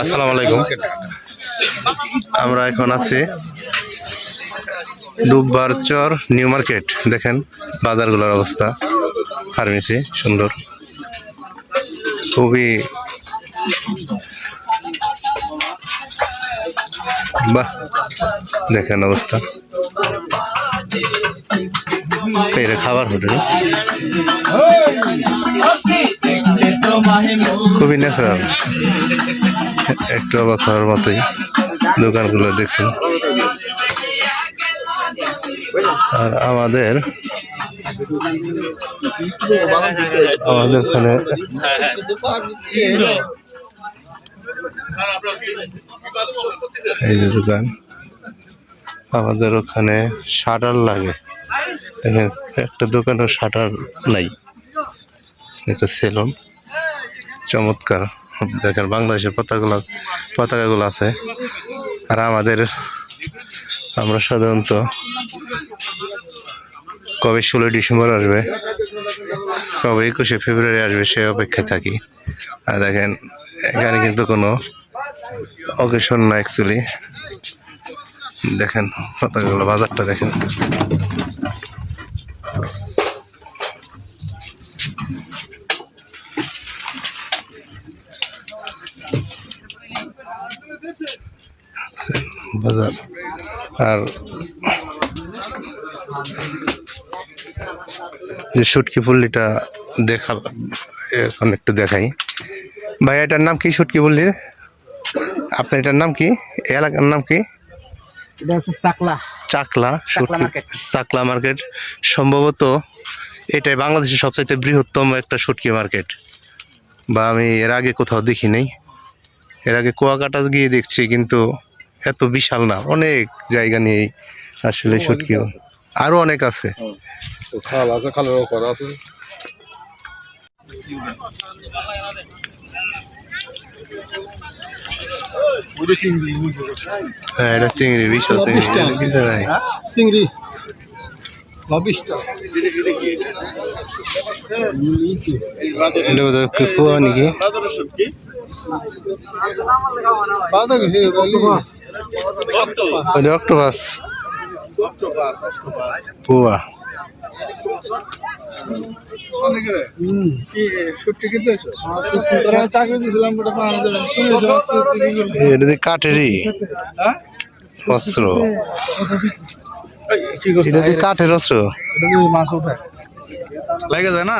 আসসালামু আলাইকুম। আমরা এখন আছি দুববার চর, নিউ মার্কেট। দেখেন বাজারগুলোর অবস্থা। ফার্মেসি, সুন্দর। খুবই বাহ, দেখেন অবস্থা। খাবার হোটেল খুবই ন্যাচারাল একটু অবাক হওয়ার মতোই দোকানগুলো দেখছেন। আর আমাদের আমাদের ওখানে এই যে দোকান। আমাদের ওখানে শাটার লাগে। দেখেন, একটা দোকানের শাটার নাই। এটা সেলুন। চমৎকার। দেখেন বাংলাদেশের পতাকাগুলো পতাকাগুলো আছে। আর আমাদের আমরা সাধারণত কবে ষোলোই ডিসেম্বর আসবে কবে একুশে ফেব্রুয়ারি আসবে সে অপেক্ষায় থাকি। আর দেখেন এখানে কিন্তু কোনো অকেশন না অ্যাকচুয়ালি দেখেন পতাকাগুলো বাজারটা দেখেন। বাজার। আর যে শুটকি ফুল্লিটা দেখা এখন একটু দেখাই। ভাই এটার নাম কি শুটকি ফুল্লির? আপনার এটার নাম কি? এলাকার নাম কি? চাকলা। চাকলা চাকলা মার্কেট। সম্ভবত এটাই বাংলাদেশের সবচাইতে বৃহত্তম একটা শুটকি মার্কেট। বা আমি এর আগে কোথাও দেখি নাই। এর আগে কুয়াকাটা গিয়ে দেখছি কিন্তু এত বিশাল না। অনেক জায়গা নিয়ে আসলে শুটকি। আরও অনেক আছে। খাল আছে খালের আছে। চিংড়ি হ্যাঁ এটা চিংড়ি বিশাল চিংড়ি। নাই চিংড়ি চব্বিশ টাকা এটা বোধহয় একটু কুয়া নাকি? অক্টোপাস। কাঠেরই। অস্ত্র। কি দিয়ে কাঠের অস্ত্র? মাছ লাগে যায় না?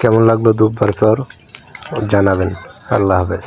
কেমন লাগল দুববার চর জানাবেন। আল্লাহ হাফেজ।